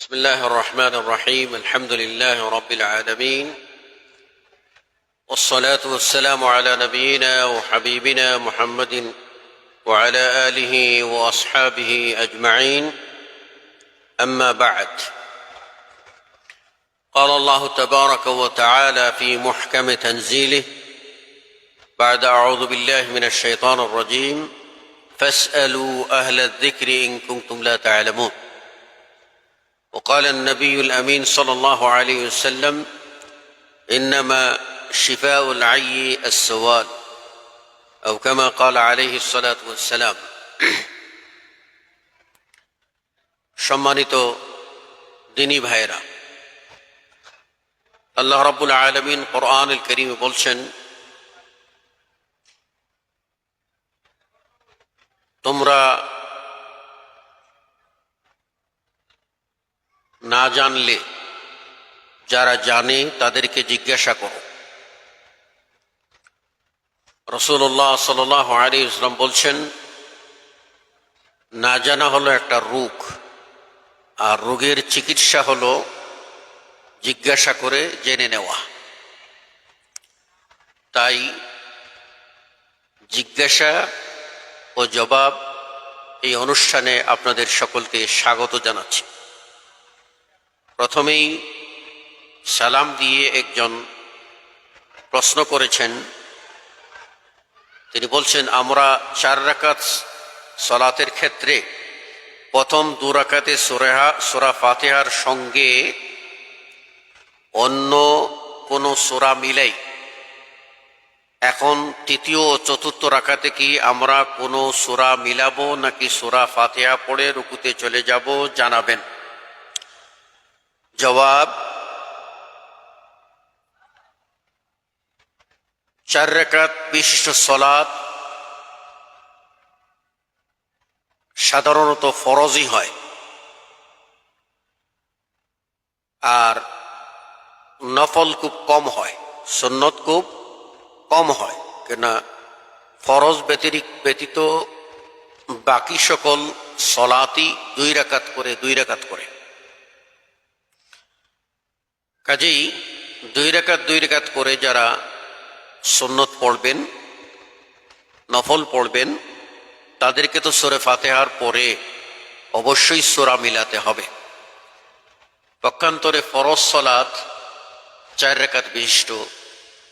بسم الله الرحمن الرحيم الحمد لله رب العالمين والصلاة والسلام على نبينا وحبيبنا محمد وعلى آله وأصحابه أجمعين. أما بعد قال الله تبارك وتعالى في محكم تنزيله بعد أعوذ بالله من الشيطان الرجيم فاسألوا أهل الذكر إن كنتم لا تعلمون. وقال النبي الامين صلى الله عليه وسلم انما شفاء العي السوال او كما قال عليه الصلاه والسلام সম্মানিত দিনী ভাইরা আল্লাহ রাব্বুল আলমিন কোরআন করিমে বলছেন তোমরা না জানলে যারা জানে তাদেরকে জিজ্ঞাসা করো। রসুল্লাহ সাল আলী ইসলাম বলছেন, না জানা হলো একটা রোগ, আর রোগের চিকিৎসা হলো জিজ্ঞাসা করে জেনে নেওয়া। তাই জিজ্ঞাসা ও জবাব এই অনুষ্ঠানে আপনাদের সকলকে স্বাগত জানাচ্ছি। প্রথমেই সালাম দিয়ে একজন প্রশ্ন করেছেন। তিনি বলছেন, আমরা চার রাকাত সলাতের ক্ষেত্রে প্রথম দু রাকাতে সোরেহা, সোরা ফাতেহার সঙ্গে অন্য কোনো সোরা মিলাই। এখন তৃতীয় ও চতুর্থ রাখাতে কি আমরা কোনো সোরা মিলাবো নাকি সোরা ফাতেহা পড়ে রুকুতে চলে যাব জানাবেন। জবাব, চার রেখাত বিশিষ্ট সলাদ সাধারণত ফরজই হয়। আর নফল খুব কম হয়, সন্নত খুব কম হয় কেনা ফরজ ব্যতিরিক ব্যতীত বাকি সকল সলাতি দুই রাকাত করে, দুই রাকাত করে। কাজেই দুই রেখাত দুই রেখাত করে যারা সন্নত পড়বেন, নফল পড়বেন, তাদেরকে তো সোরে ফাতেহার পরে অবশ্যই সোরা মিলাতে হবে। পক্ষান্তরে ফরজ সলাত চার রেখাত বিশিষ্ট,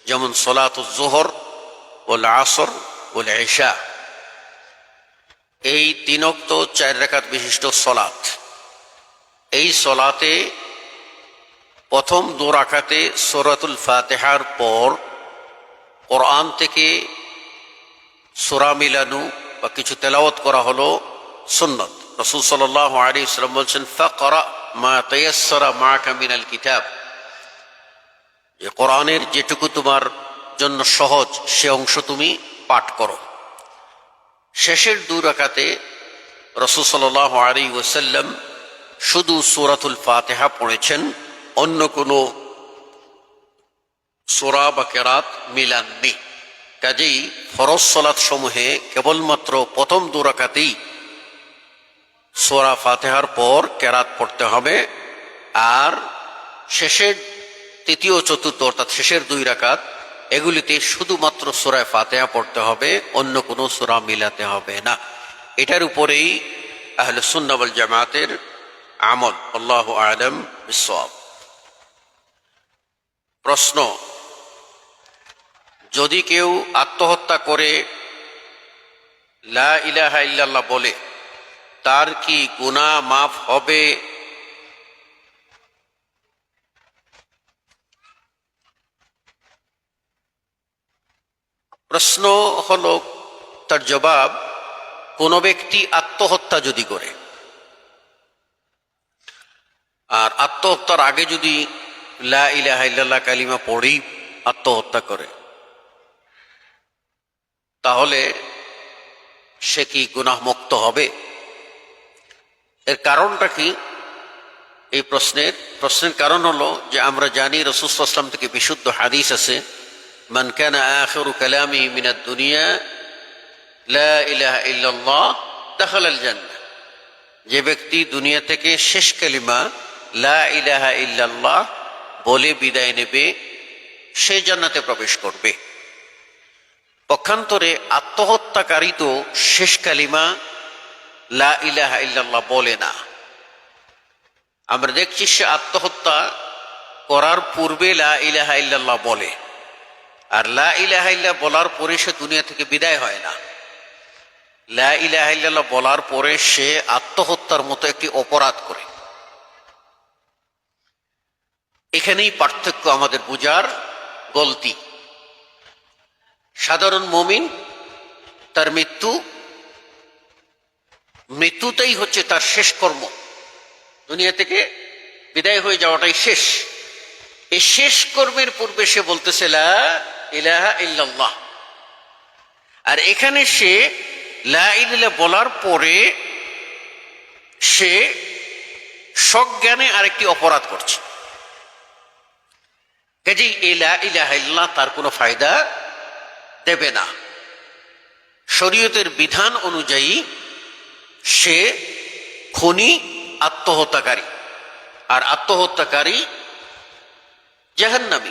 যেমন সলাত জোহর ও আসর ও এশা এই তিনক্ত চার রেখাত বিশিষ্ট সলাত। এই সলাতে প্রথম দু রাখাতে সোরাতুল ফাতেহার পর কোরআন থেকে সোরা মিলানু বা কিছু তেলাওয়াত করা হলো সুন্নত। রসুল সাল আলী ইসলাম বলছেন ফরা মা কামিনাল কিতাব। যে কোরআনের যেটুকু তোমার জন্য সহজ, সে অংশ তুমি পাঠ করো। শেষের দু রাখাতে রসুল সাল আলী ওসাল্লাম শুধু সুরাতুল ফাতেহা পড়েছেন। অন্য কোনো সোরা বা কেরাত মিলাননি। কাজেই ফরজ সলাৎ সমূহে কেবলমাত্র প্রথম দুরাকাতেই সোরা ফাতেহার পর কেরাত পড়তে হবে আর শেষের তৃতীয় চতুর্থ অর্থাৎ শেষের দুই রাকাত, এগুলিতে শুধুমাত্র সোরায় ফাতেহা পড়তে হবে, অন্য কোনো সোরা মিলাতে হবে না। এটার উপরেই আহলে সুন্নাবল জামাতের আমল, আল্লাহ আলম বিসব প্রশ্ন, যদি কেউ আত্মহত্যা করে, লা ইলাহা ইল্লাল্লাহ বলে, তার কি গুনাহ মাফ হবে? প্রশ্ন হলো, তার জবাব, কোন ব্যক্তি আত্মহত্যা যদি করে, আর আত্মহত্যার আগে যদি লা কালিমা পড়েই আত্মহত্যা করে। তাহলে সে কি গুনাহমুক্ত হবে? এর কারণটা কি? এই প্রশ্নের প্রশ্নের কারণ হলো যে আমরা জানি রসুলাম থেকে বিশুদ্ধ হাদিস আছে, মান কানা আখিরু কালামি মিনাদ দুনিয়া, লা ইলাহা ইল্লাল্লাহ যে ব্যক্তি দুনিয়া থেকে শেষ কালিমা, লা ইলাহা ইল্লাল্লাহ বলে বিদায় নেবে, সে জান্নাতে প্রবেশ করবে। পক্ষান্তরে আত্মহত্যাকারী তো শেষ কালিমা লা ইলাহা ইল্লাল্লাহ বলে না। আমরা দেখছি সে আত্মহত্যা করার পূর্বে লা ইলাহা ইল্লাল্লাহ বলে। আর লা ইলাহা ইল্লাহ বলার পরে সে দুনিয়া থেকে বিদায় হয় না। লা ইলাহা ইল্লাল্লাহ বলার পরে সে আত্মহত্যার মতো একটি অপরাধ করে। এখানেই পার্থক্য আমাদের বুঝার গলতি। সাধারণ মমিন, তার মৃত্যু, মৃত্যুতেই হচ্ছে তার শেষ কর্ম। দুনিয়া থেকে বিদায় হয়ে যাওয়াটাই শেষ। এই শেষ কর্মের পূর্বে সে বলতেছে ইল্লাল্লাহ। আর এখানে সে লা বলার পরে সে সজ্ঞানে আরেকটি অপরাধ করছে। কাজেই এই লা ইলাহা তার কোনো ফায়দা দেবে না। শরীয়তের বিধান অনুযায়ী সে খনি, আত্মহত্যাকারী। আর আত্মহত্যাকারী জাহান্নামী।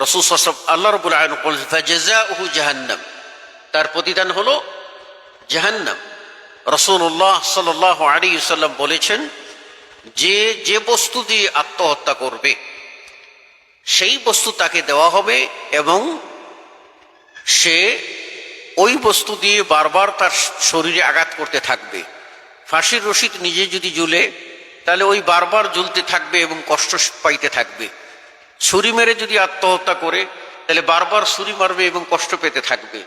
রসুল আল্লাহ রবুল আলু জাহান্নাম। তার প্রতিদান হলো জাহান্নাম। রসুল্লাহ সাল আলী সাল্লাম বলেছেন, যে যে বস্তু দিয়ে আত্মহত্যা করবে সেই বস্তু তাকে দেওয়া হবে এবং সে ওই বস্তু দিয়ে বারবার তার শরীরে আঘাত করতে থাকবে। ফাঁসির রশিদ নিজে যদি ঝুলে তাহলে ওই বারবার ঝুলতে থাকবে এবং কষ্ট পাইতে থাকবে। ছুরি মেরে যদি আত্মহত্যা করে, তাহলে বারবার ছুরি মারবে এবং কষ্ট পেতে থাকবে।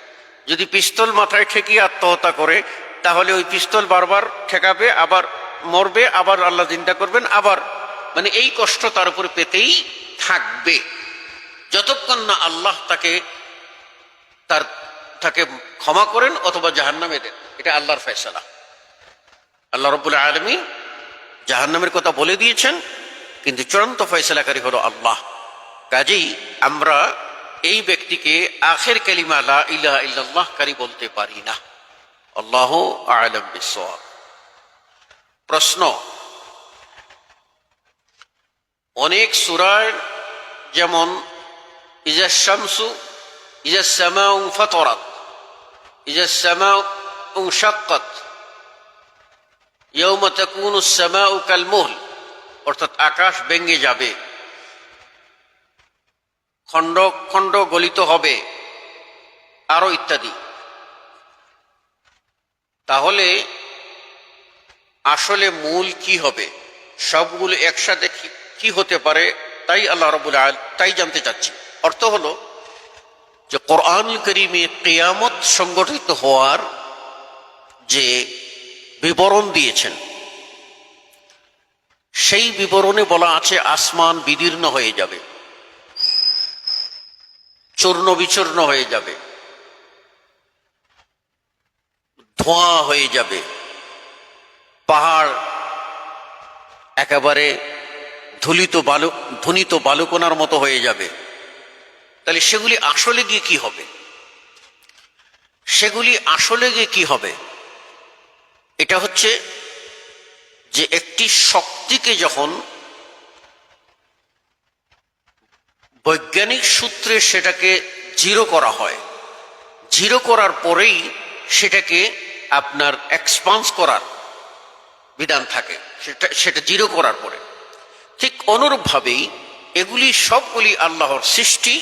যদি পিস্তল মাথায় ঠেকিয়ে আত্মহত্যা করে, তাহলে ওই পিস্তল বারবার ঠেকাবে, আবার মরবে, আবার আল্লাহ চিন্তা করবেন, আবার। মানে এই কষ্ট তার উপরে পেতেই থাকবে। যতক্ষণ না আল্লাহ তাকে, তার, তাকে ক্ষমা করেন অথবা জাহান্নামে দেন, এটা আল্লাহর ফেসলা আল্লাহ রবুল্লা আলমী জাহান্নামের কথা বলে দিয়েছেন, কিন্তু চূড়ান্ত ফয়সলাকারী হলো আল্লাহ। কাজেই আমরা এই ব্যক্তিকে আখের কালিমা লা ইলাহা কারি বলতে পারি না। আল্লাহ আলম বিশ্ব প্রশ্ন অনেক সুরায় যেমন, ইজা শামসু, ইজা সামাউ ফতরাত, ইজা সামাউ শাক্কাত ইয়ৌম শ্যামা কাল মুহল অর্থাৎ আকাশ ভেঙে যাবে, খণ্ড খণ্ড গলিত হবে, আরও ইত্যাদি। তাহলে আসলে মূল কি হবে? সবগুলো একসাথে কি হতে পারে, তাই আল্লাহ রবুল আল, তাই জানতে চাচ্ছি। অর্থ হলো যে কোরআন করিমে কেয়ামত সংগঠিত হওয়ার যে বিবরণ দিয়েছেন, সেই বিবরণে বলা আছে আসমান বিদীর্ণ হয়ে যাবে, চূর্ণ বিচূর্ণ হয়ে যাবে, ধোঁয়া হয়ে যাবে, পাহাড় একেবারে ধুলিত বালু, ধুনিত বালুকোনার মতো হয়ে যাবে। তাহলে সেগুলি আসলে গিয়ে কি হবে? সেগুলি আসলে গিয়ে কি হবে? এটা হচ্ছে যে একটি শক্তিকে যখন বৈজ্ঞানিক সূত্রে সেটাকে জিরো করা হয়, জিরো করার পরেই সেটাকে আপনার এক্সপান্স করার বিধান থাকে। সেটা সেটা জিরো করার পরে। ঠিক অনুরূপভাবেই এগুলি সবগুলি আল্লাহর সৃষ্টি,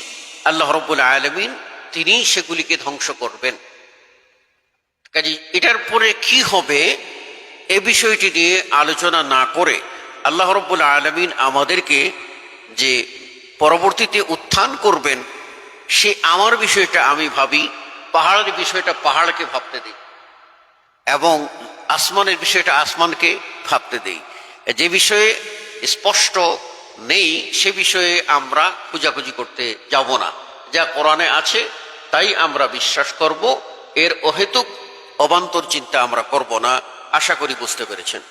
আল্লাহ রব্বুল আলমিন তিনি সেগুলিকে ধ্বংস করবেন। কাজে এটার পরে কি হবে এ বিষয়টি নিয়ে আলোচনা না করে আল্লাহ রব্বুল আলমিন আমাদেরকে যে পরবর্তীতে উত্থান করবেন, সে আমার বিষয়টা আমি ভাবি, পাহাড়ের বিষয়টা পাহাড়কে ভাবতে দিই এবং আসমানের বিষয়টা আসমানকে ভাবতে দেই। যে বিষয়ে স্পষ্ট নেই সে বিষয়ে আমরা খুঁজাখুঁজি করতে যাব না। যা কোরআনে আছে, তাই আমরা বিশ্বাস করব। এর অহেতুক অবান্তর চিন্তা আমরা করব না, আশা করি বুঝতে পেরেছেন।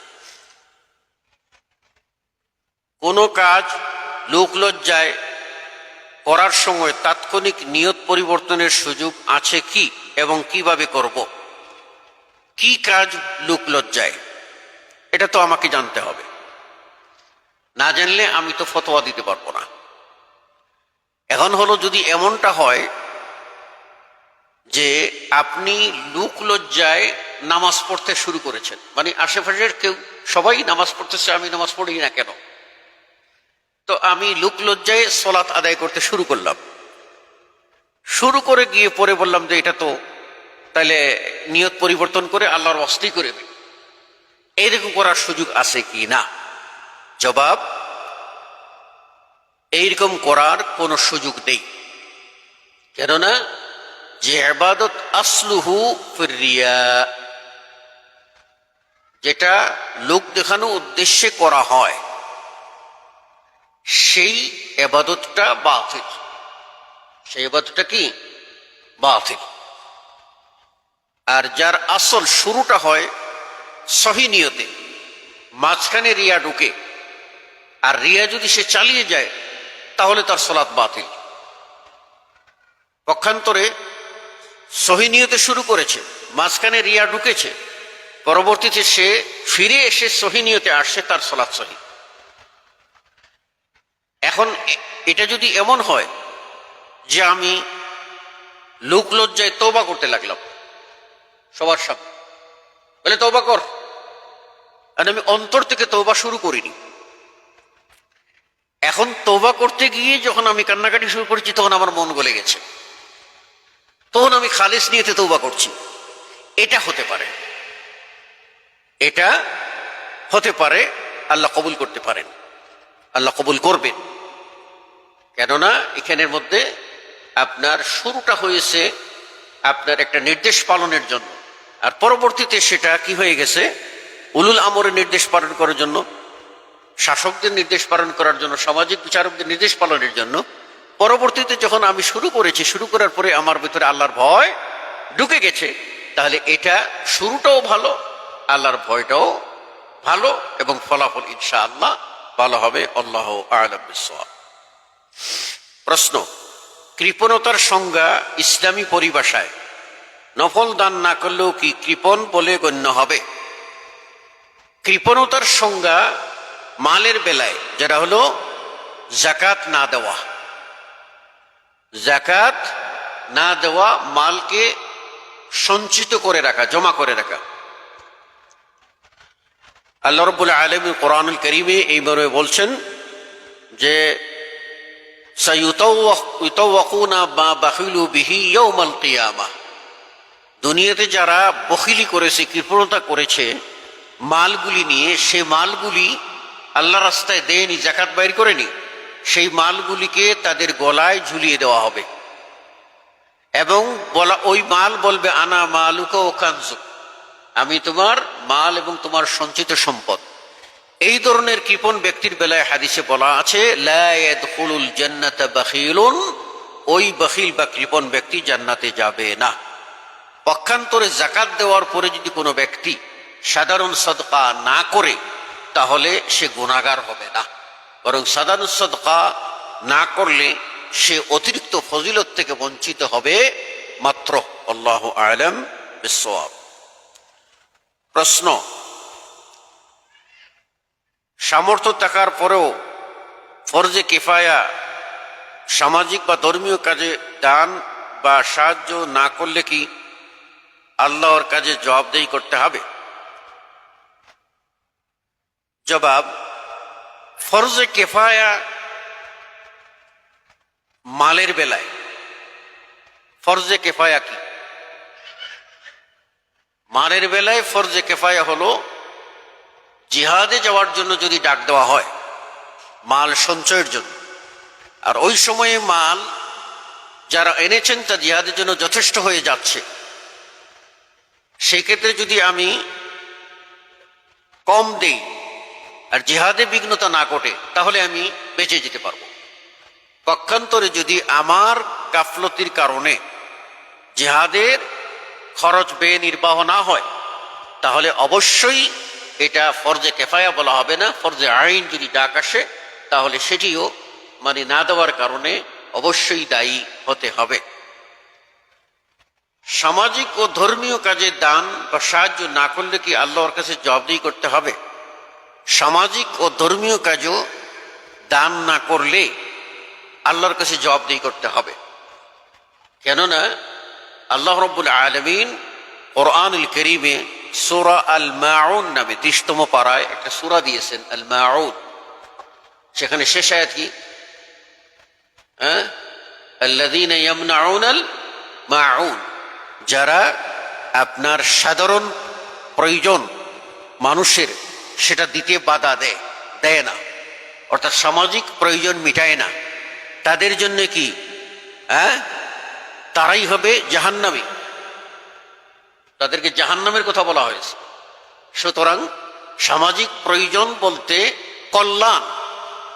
কোনো কাজ লোকলজ্জায় করার সময় তাৎক্ষণিক নিয়ত পরিবর্তনের সুযোগ আছে কি এবং কীভাবে করব? কি কাজ লোকলজ্জায়? এটা তো আমাকে জানতে হবে। না জানলে আমি তো ফতোয়া দিতে পারব না। এখন হলো যদি এমনটা হয় যে আপনি লুক লজ্জায় নামাজ পড়তে শুরু করেছেন। মানে আশেপাশের কেউ, সবাই নামাজ পড়তেছে, আমি নামাজ পড়ি না কেন? তো আমি লুক লজ্জায় সলাৎ আদায় করতে শুরু করলাম। শুরু করে গিয়ে পরে বললাম যে এটা তো তাহলে নিয়ত পরিবর্তন করে আল্লাহর অস্তি করে দিই। এইরকম করার সুযোগ আছে কি না? জবাব, এইরকম করার কোনো সুযোগ নেই। কেননা, যে আবাদত আসলুহু ফিরিয়া যেটা লোক দেখানো উদ্দেশ্যে করা হয়, সেই এবাদতটা বাতিল। সেই এবাদতটা কি? বাতিল। আর যার আসল শুরুটা হয় সহি নিয়তে, মাঝখানে রিয়া ঢুকে। আর রিয়া যদি সে চালিয়ে যায়, তাহলে তার সলাৎ বাতিল। পক্ষান্তরে সহি নিয়তে শুরু করেছে, মাঝখানে রিয়া ঢুকেছে, পরবর্তীতে সে ফিরে এসে সহি নিয়তে আসছে, তার সলাৎ সহি। এখন এটা যদি এমন হয় যে আমি লোক লজ্জায় তৌবা করতে লাগলাম, সবার সামনে। বলে তৌবা কর। আর আমি অন্তর থেকে তৌবা শুরু করিনি। এখন তৌবা করতে গিয়ে যখন আমি কান্নাকাটি শুরু করেছি, তখন আমার মন গলে গেছে। তখন আমি খালিস নিয়েতে তৌবা করছি। এটা হতে পারে। এটা হতে পারে আল্লাহ কবুল করতে পারেন। আল্লাহ কবুল করবেন। কেননা এখানের মধ্যে আপনার শুরুটা হয়েছে আপনার একটা নির্দেশ পালনের জন্য। আর পরবর্তীতে সেটা কি হয়ে গেছে? উলুল আমরের নির্দেশ পালন করার জন্য শাসকদের নির্দেশ পালন করার জন্য, সামাজিক বিচারকদের নির্দেশ পালনের জন্য, পরবর্তীতে যখন আমি শুরু করেছি, শুরু করার পরে আমার ভিতরে আল্লাহর ভয় ঢুকে গেছে, তাহলে এটা শুরুটাও ভালো, আল্লাহর ভয়টাও ভালো এবং ফলাফল ইনশা আল্লাহ ভালো হবে, আল্লাহ আলম। প্রশ্ন, কৃপণতার সংজ্ঞা ইসলামী পরিভাষায় নফল দান না করলেও কি কৃপণ বলে গণ্য হবে কৃপণতার সংজ্ঞা মালের বেলায়, যেটা হলো জাকাত না দেওয়া। জাকাত না দেওয়া মালকে সঞ্চিত করে রাখা, জমা করে রাখা। আল্লাহ রব্বুল আলম কোরআনুল করিমে এইভাবে বলছেন যে দুনিয়াতে যারা বখিলি করেছে, কৃপণতা করেছে, মালগুলি নিয়ে, সে মালগুলি আল্লাহ রাস্তায় দেয়নি, জাকাত বাইর করেনি, সেই মালগুলিকে তাদের গলায় ঝুলিয়ে দেওয়া হবে। এবং বলা, ওই মাল বলবে, আনা মালুকা ও কানজু, আমি তোমার মাল এবং তোমার সঞ্চিত সম্পদ। এই ধরনের কৃপণ ব্যক্তির বেলায় হাদিসে বলা আছে ওই বাখিল বা কৃপণ ব্যক্তি জান্নাতে যাবে না। পক্ষান্তরে জাকাত দেওয়ার পরে যদি কোনো ব্যক্তি সাধারণ সদকা না করে তাহলে সে গুণাগার হবে না। বরং সাধারণ সদকা না করলে সে অতিরিক্ত ফজিলত থেকে বঞ্চিত হবে, মাত্র আল্লাহ আলম বিসওয়াব। প্রশ্ন, সামর্থ্য থাকার পরেও ফরজে কিফায়া সামাজিক বা ধর্মীয় কাজে দান বা সাহায্য না করলে কি আল্লাহর কাজে জবাবদেহি করতে হবে? জবাব, ফরজে কেফায়া মালের বেলায়। ফরজে কেফায়া কি? মালের বেলায় ফরজে কেফায়া হলো জিহাদে যাওয়ার জন্য যদি ডাক দেওয়া হয়, মাল সঞ্চয়ের জন্য। আর ওই সময়ে মাল যারা এনেছেন তা জিহাদের জন্য যথেষ্ট হয়ে যাচ্ছে। সেক্ষেত্রে যদি আমি কম দেই আর জিহাদে বিঘ্নতা না ঘটে, তাহলে আমি বেঁচে যেতে পারব। পক্ষান্তরে যদি আমার গাফলতির কারণে জিহাদের খরচ ব্যয় নির্বাহ না হয়, তাহলে অবশ্যই এটা ফরজে কেফায়া বলা হবে না, ফরজে আইন যদি ডাক আসে, তাহলে সেটিও মানে না দেওয়ার কারণে অবশ্যই দায়ী হতে হবে। সামাজিক ও ধর্মীয় কাজে দান বা সাহায্য না করলে কি আল্লাহর কাছে জবাবদিহি করতে হবে? সামাজিক ও ধর্মীয় কাজও দান না করলে আল্লাহর কাছে জবাবদিহি করতে হবে। কেননা আল্লাহ রব্বুল আলমিন কোরআনুল করিমে সুরা আল মাউন নামে তিরিশতম পাড়ায় একটা সুরা দিয়েছেন আল মাউন সেখানে শেষ আয়াত কি? হ্যাঁ? আল্লাযীনা ইয়ামনাউনাল মাউন যারা আপনার সাধারণ প্রয়োজন মানুষের সেটা দিতে বাধা দেয় দেয় না। অর্থাৎ সামাজিক প্রয়োজন মিটায় না। তাদের জন্য কি? হ্যাঁ? তারাই হবে জাহান্নামী। তাদেরকে জাহান্নামের কথা বলা হয়েছে। সুতরাং সামাজিক প্রয়োজন বলতে কল্যাণ।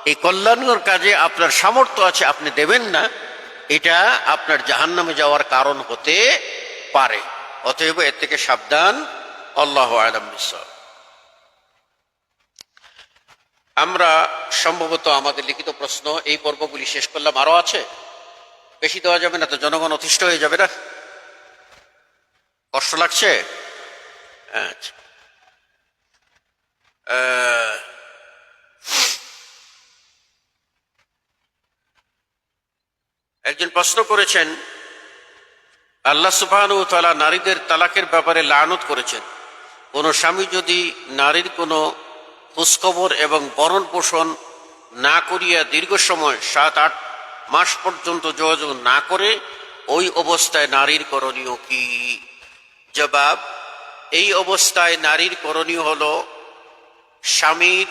এই কল্যাণের কাজে আপনার সামর্থ্য আছে, আপনি দেবেন না। এটা আপনার জাহান্নামে যাওয়ার কারণ হতে পারে। অতএব এর থেকে সাবধান। আল্লাহ আলম বিশ্বাস আমরা সম্ভবত আমাদের লিখিত প্রশ্ন, এই পর্বগুলি শেষ করলাম। আরও আছে? বেশি দেওয়া যাবে না তো, জনগণ অতিষ্ঠ হয়ে যাবে না? কষ্ট লাগছে? আচ্ছা। একজন প্রশ্ন করেছেন, আল্লাহ সুবহানু তালা নারীদের তালাকের ব্যাপারে লানত করেছেন। কোন স্বামী যদি নারীর কোনো খোঁজখবর এবং বরণ পোষণ না করিয়া দীর্ঘ সময় সাত, আট মাস পর্যন্ত যোগাযোগ না করে ওই অবস্থায় নারীর করণীয় কি? জবাব, এই অবস্থায় নারীর করণীয় হল স্বামীর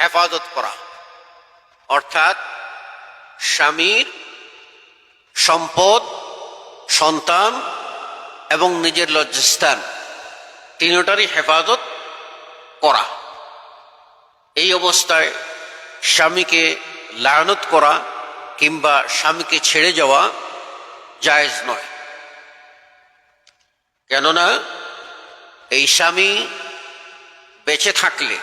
হেফাজত করা। অর্থাৎ স্বামীর সম্পদ, সন্তান এবং নিজের লজ্জাস্থান, তিনটারই হেফাজত করা। এই অবস্থায় স্বামীকে লায়নত করা কিংবা স্বামীকে ছেড়ে যাওয়া জায়েজ নয়। কেননা এই স্বামী বেঁচে থাকলে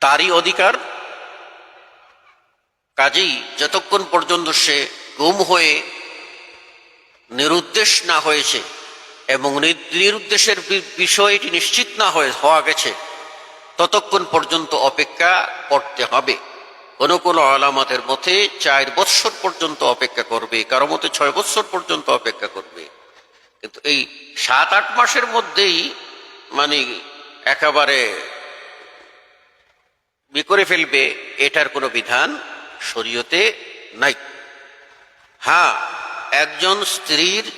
তারই অধিকার। কাজেই যতক্ষণ পর্যন্ত সে গুম হয়ে নিরুদ্দেশ না হয়েছে এবং নিরুদ্দেশের বি- বিষয়টি নিশ্চিত না হয়ে হওয়া গেছে, ততক্ষণ পর্যন্ত অপেক্ষা করতে হবে। কোনো কোনো আলামতের মতে চার বৎসর পর্যন্ত অপেক্ষা করবে, কারও মতে ছয় বৎসর পর্যন্ত অপেক্ষা করবে। কিন্তু এই সাত, আট মাসের মধ্যেই মানে একেবারে বিকরে ফেলবে, এটার কোনো বিধান শরীয়তে নাই। হ্যাঁ একজন স্ত্রীর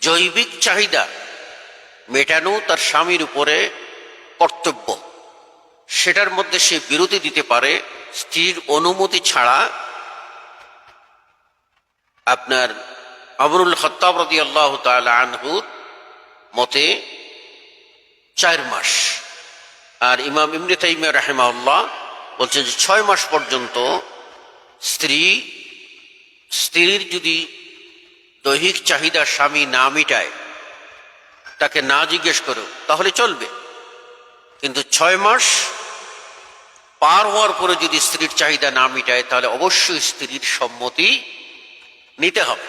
জৈবিক চাহিদা মেটানো তার স্বামীর উপরে কর্তব্য। সেটার মধ্যে সে বিরতি দিতে পারে স্ত্রীর অনুমতি ছাড়া। আপনার আমরুল খত্তাব আল্লাহ আনহুর মতে চার মাস। আর ইমাম ইমনি তাইমিয়া রাহেমাউল্লাহ বলছেন যে ছয় মাস পর্যন্ত স্ত্রী, স্ত্রীর যদি দৈহিক চাহিদা স্বামী না মিটায়, তাকে না জিজ্ঞেস করো তাহলে চলবে। কিন্তু ছয় মাস পার হওয়ার পরে যদি স্ত্রীর চাহিদা না মিটায়, তাহলে অবশ্যই স্ত্রীর সম্মতি নিতে হবে।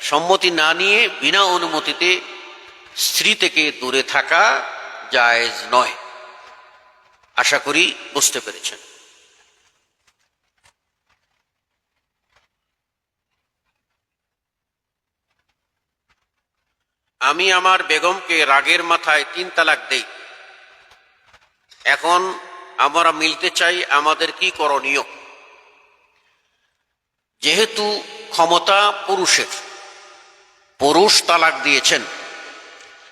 সম্মতি না নিয়ে বিনা অনুমতিতে স্ত্রী থেকে দূরে থাকা জায়েজ নয়। আশা করি বুঝতে পেরেছেন। আমি আমার বেগমকে রাগের মাথায় তিন তালাক দেই। এখন আমরা মিলতে চাই আমাদের কি করণীয়? যেহেতু ক্ষমতা পুরুষের, পুরুষ তালাক দিয়েছেন।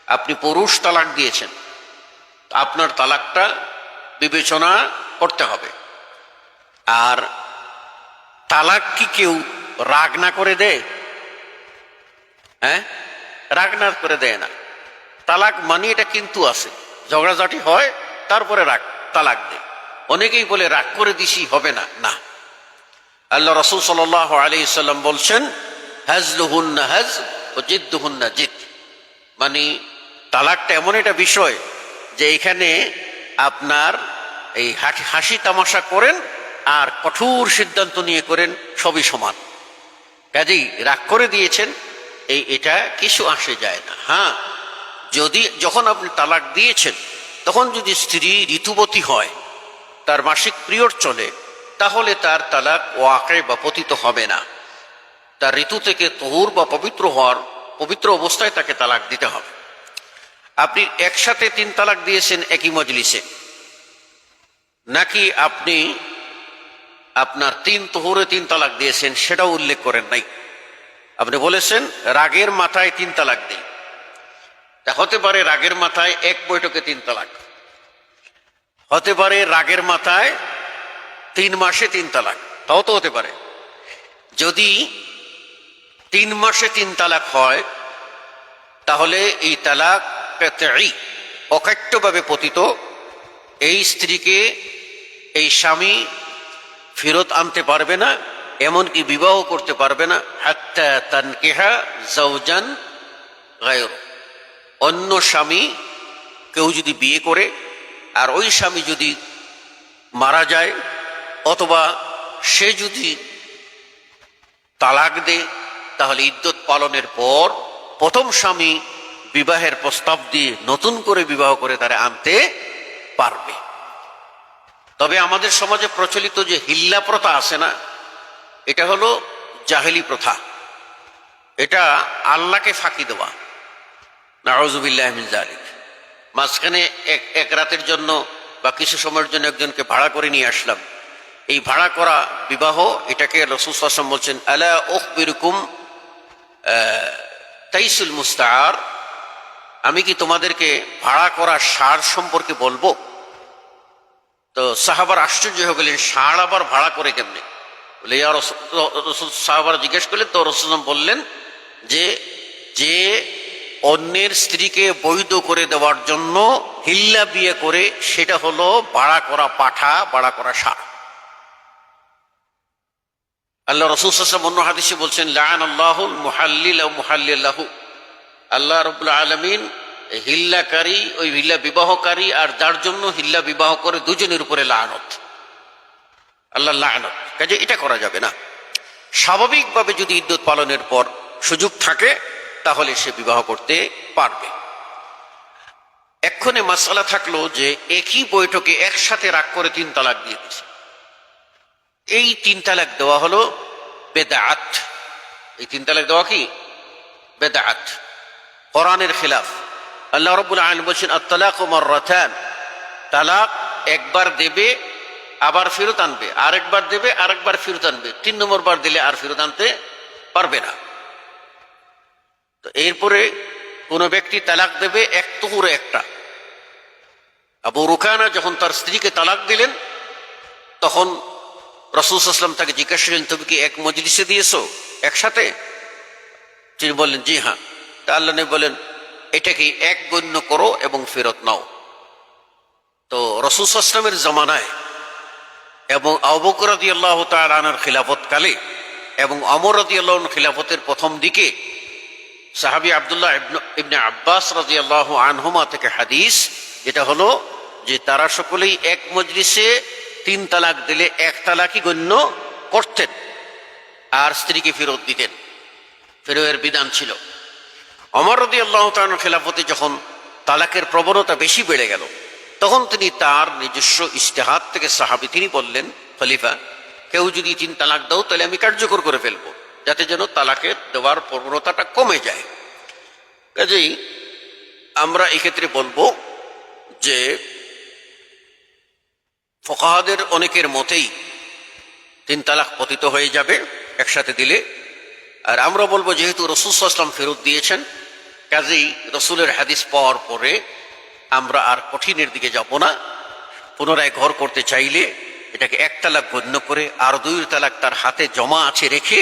আপনি পুরুষ তালাক দিয়েছেন। আপনার তালাকটা বিবেচনা করতে হবে। আর তালাক কি কেউ রাগ না করে দেয়? হ্যাঁ? রাগ না করে দেয় না। তালাক মানে এটা কিন্তু আছে। ঝগড়াঝাটি হয়, তারপরে রাগ, তালাক দেয়। অনেকেই বলে, রাগ করে দিছি হবে না। না। আল্লাহ রসুল সাল আলি সাল্লাম বলছেন, হাজলুহুন্না হাজ ও জিদ্দুহুন্না জিদ। মানে তালাকটা এমন একটা বিষয় যে এখানে আপনার এই হাসি তামাশা করেন আর কঠোর সিদ্ধান্ত নিয়ে করেন, সবই সমান। কাজেই রাগ করে দিয়েছেন এই, এটা কিছু আসে যায় না। হ্যাঁ যদি যখন আপনি তালাক দিয়েছেন, তখন যদি স্ত্রী ঋতুবতী হয়, তার মাসিক পিরিয়ড চলে, তাহলে তার তালাক ওয়াকে বা পতিত হবে না। তার ঋতু থেকে তহুর বা পবিত্র হওয়ার পবিত্র অবস্থায় তাকে তালাক দিতে হবে। আপনি একসাথে তিন তালাক দিয়েছেন একই মজলিসে। নাকি আপনি আপনার তিন তহুরে তিন তালাক দিয়েছেন, সেটাও উল্লেখ করেন নাই। আপনি বলেছেন, রাগের মাথায় তিন তালাক দিই। হতে পারে রাগের মাথায় এক বৈঠকে তিন তালাক। হতে পারে রাগের মাথায় তিন মাসে তিন তালাক। তাও তো হতে পারে। যদি তিন মাসে তিন তালাক হয়, তাহলে এই তালাক অকাট্যভাবে পতিত। এই স্ত্রীকে, এই স্বামী ফেরত আনতে পারবে না। এমনকি বিবাহ করতে পারবে না। হাত্তা তানকেহা জৌজান গায়র। অন্য স্বামী কেউ যদি বিয়ে করে, আর ওই স্বামী যদি মারা যায়, অথবা সে যদি তালাক দেয়, তাহলে ইদ্যত পালনের পর প্রথম স্বামী বিবাহের প্রস্তাব দিয়ে নতুন করে বিবাহ করে তারা আনতে পারবে। তবে আমাদের সমাজে প্রচলিত যে হিল্লা প্রথা আছে না এটা হলো জাহেলি প্রথা। এটা আল্লাহকে ফাঁকি দেওয়া। নারজুবিল্লাহ জালিক মাঝখানে এক এক রাতের জন্য বা কিছু সময়ের জন্য একজনকে ভাড়া করে নিয়ে আসলাম। এই ভাড়া করা বিবাহ, এটাকে রসুসাসম বলছেন, আলা বিরকুম তাইসুল মুস্তার আমি কি তোমাদেরকে ভাড়া করা সার সম্পর্কে বলব? তো সাহাবার আশ্চর্য হয়ে গেলেন ষাঁড় আবার ভাড়া করে কেমনে? বলে, ইয়া জিজ্ঞেস করলেন তো রসুল বললেন যে যে অন্যের স্ত্রীকে বৈধ করে দেওয়ার জন্য হিল্লা বিয়ে করে, সেটা হলো বাড়া করা পাঠা, বাড়া করা সার। আল্লাহ রসুল সাসম অন্য হাদিসে বলছেন লান আল্লাহুল মুহাল্লিল মুহাল্লিল্লাহু আল্লাহ রবুল্লা আলমিন হিল্লাকারী, ওই হিল্লা বিবাহকারী আর যার জন্য হিল্লা বিবাহ করে দুজনের উপরে লানত। আল্লাহ লানত। কাজে এটা করা যাবে না। স্বাভাবিকভাবে যদি ইদ্যুৎ পালনের পর সুযোগ থাকে, তাহলে সে বিবাহ করতে পারবে। এক্ষণে মাসালা থাকল যে একই বৈঠকে একসাথে রাগ করে তিন তালাক দিয়ে দিচ্ছে এই তিন তালাক দেওয়া হলো বেদাত এই তিন তালাক দেওয়া কি? বেদাত কোরআনের খিলাফ। আল্লাহ রবুল আলম বলছেন, আত্তালাক রথান তালাক একবার দেবে আবার ফেরত আনবে, আরেকবার দেবে, আরেকবার ফেরত আনবে। তিন নম্বর বার দিলে আর ফেরত আনতে পারবে না। তো এরপরে কোন ব্যক্তি তালাক দেবে এক তুহুরে একটা। আবু রুকানা যখন তার স্ত্রীকে তালাক দিলেন, তখন রসুল আসলাম তাকে জিজ্ঞাসা করলেন, তুমি কি এক মজলিসে দিয়েছ? একসাথে? তিনি বললেন, জি হ্যাঁ। তা আল্লাহ বলেন এটাকে এক গণ্য করো এবং ফেরত নাও? তো রসুল আসলামের জমানায় এবং আবকরদি আল্লাহ তালার খিলাফতকালে এবং অমরদি আল্লাহ খিলাফতের প্রথম দিকে সাহাবি আবদুল্লাহ ইবনে আব্বাস রাজি আল্লাহ আনহুমা থেকে হাদিস, যেটা হলো যে তারা সকলেই এক মজলিসে তিন তালাক দিলে এক তালাকই গণ্য করতেন আর স্ত্রীকে ফেরত দিতেন। ফেরোয়ের বিধান ছিল। অমর রদি আল্লাহ খেলাফতে যখন তালাকের প্রবণতা বেশি বেড়ে গেল তখন তিনি তার নিজস্ব ইশতেহাত থেকে সাহাবি তিনি বললেন, খলিফা, কেউ যদি তিন তালাক দাও, তাহলে আমি কার্যকর করে ফেলব, যাতে যেন তালাকের দেওয়ার প্রবণতাটা কমে যায়। কাজেই আমরা এক্ষেত্রে বলব যে, ফকাহাদের অনেকের মতেই তিন তালাক পতিত হয়ে যাবে একসাথে দিলে। আর আমরা বলব, যেহেতু রসুল আসলাম ফেরত দিয়েছেন, কাজেই রসুলের হাদিস পাওয়ার পরে আমরা আর কঠিনের দিকে যাব না। পুনরায় ঘর করতে চাইলে এটাকে এক তালাক গণ্য করে, আর দুই তালাক তার হাতে জমা আছে রেখে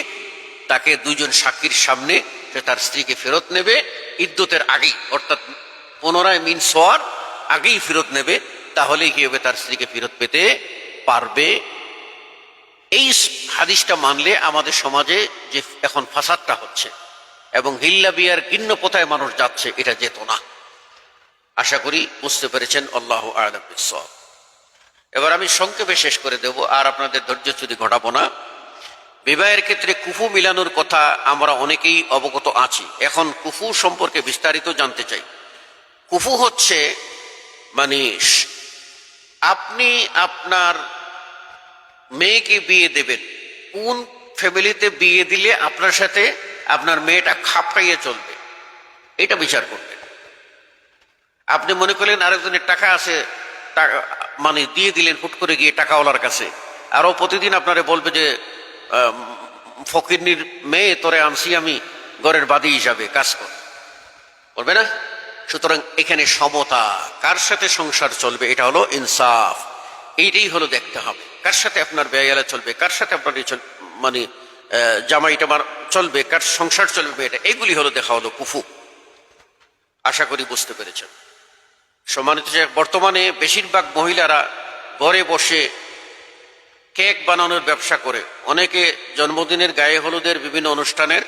তাকে দুজন সাক্ষীর সামনে সে তার স্ত্রীকে ফেরত নেবে। ইদ্যতের আগেই, অর্থাৎ পুনরায় মিন সোয়ার আগেই ফেরত নেবে, তাহলেই কি হবে, তার স্ত্রীকে ফেরত পেতে পারবে। এই হাদিসটা মানলে আমাদের সমাজে যে এখন ফাসাদটা হচ্ছে এবং হিল্লা বিয়ার গিন্ন পোথায় মানুষ যাচ্ছে, এটা যেত না। আশা করি বুঝতে পেরেছেন, আল্লাহ আলম এবার আমি সংক্ষেপে শেষ করে দেব, আর আপনাদের ধৈর্য যদি ঘটাবো না। বিবাহের ক্ষেত্রে কুফু মিলানোর কথা আমরা অনেকেই অবগত আছি। এখন কুফু সম্পর্কে বিস্তারিত জানতে চাই। কুফু হচ্ছে মানে আপনি আপনার মেয়েকে বিয়ে দেবেন। কোন ফ্যামিলিতে বিয়ে দিলে আপনার সাথে আপনার মেয়েটা খাপ খাইয়ে চলবে? এটা বিচার করবেন আপনি মনে করলেন আরেকজনের টাকা আছে মানে দিয়ে দিলেন হুট করে গিয়ে টাকাওয়ালার কাছে। আরও প্রতিদিন আপনারে বলবে যে ফকিরনির মেয়ে তোরে আনছি, আমি ঘরের বাদী হিসাবে কাজ কর। বলবে না? সুতরাং এখানে সমতা, কার সাথে সংসার চলবে এটা হলো ইনসাফ। এইটাই হলো দেখতে হবে। কার সাথে আপনার ব্যয়ালা চলবে, কার সাথে আপনার মানে জামাইটা চলবে, কার সংসার চলবে এটা, এগুলি হলো দেখা হলো কুফু। আশা করি বুঝতে পেরেছেন। সম্মানিত বর্তমানে বেশিরভাগ মহিলারা ঘরে বসে কেক বানানোর ব্যবসা করে। অনেকে জন্মদিনের গায়ে হলুদের বিভিন্ন অনুষ্ঠানের।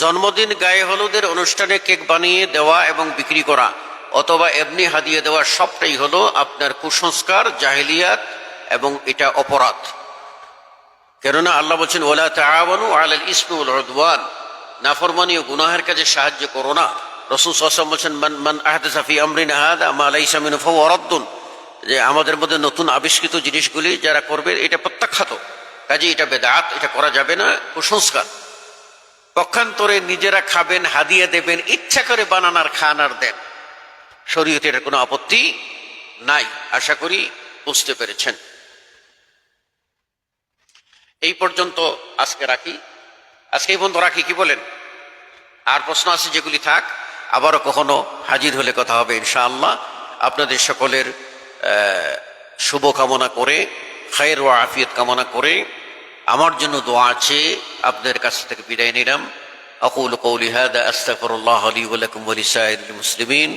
জন্মদিন গায়ে হলুদের অনুষ্ঠানে কেক বানিয়ে দেওয়া এবং বিক্রি করা, অথবা এমনি হাদিয়ে দেওয়া সবটাই হলো আপনার কুসংস্কার, জাহেলিয়াত এবং এটা অপরাধ। কেননা আল্লাহ বলছেন ওলা তাআওয়ানু আলাল ইসমি ওয়াল উদওয়ান। নাফরমানি ও গুনাহের কাজে সাহায্য করো না। রসুল সাল্লাল্লাহু বলছেন, মান মান আহদাসা ফি আমরিনা হাদা মা লাইসা মিনহু ফাহুয়া যে আমাদের মধ্যে নতুন আবিষ্কৃত জিনিসগুলি যারা করবে, এটা প্রত্যাখ্যাত। কাজে এটা বেদাত, এটা করা যাবে না, কুসংস্কার। পক্ষান্তরে নিজেরা খাবেন, হাদিয়া দেবেন, ইচ্ছা করে বানানার খান আর দেন। শরীয়তে এটার কোনো আপত্তি নাই, আশা করি বুঝতে পেরেছেন। এই পর্যন্ত আজকে রাখি। আজকে এই পর্যন্ত রাখি, কি বলেন? আর প্রশ্ন আছে যেগুলি থাক। আবারও কখনো হাজির হলে কথা হবে ইনশাআল্লাহ আপনাদের সকলের আহ, শুভ কামনা করে খায়ের ও আফিয়ত কামনা করে আমার জন্য দোয়া আছে আপনাদের কাছ থেকে বিদায় নিলাম أقول قولي هذا أستغفر الله لي ولكم ولسائر المسلمين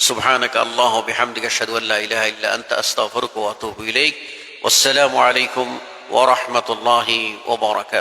سبحانك الله وبحمدك أشهد أن لا إله إلا أنت أستغفرك وأتوب إليك والسلام عليكم ورحمة الله وبركاته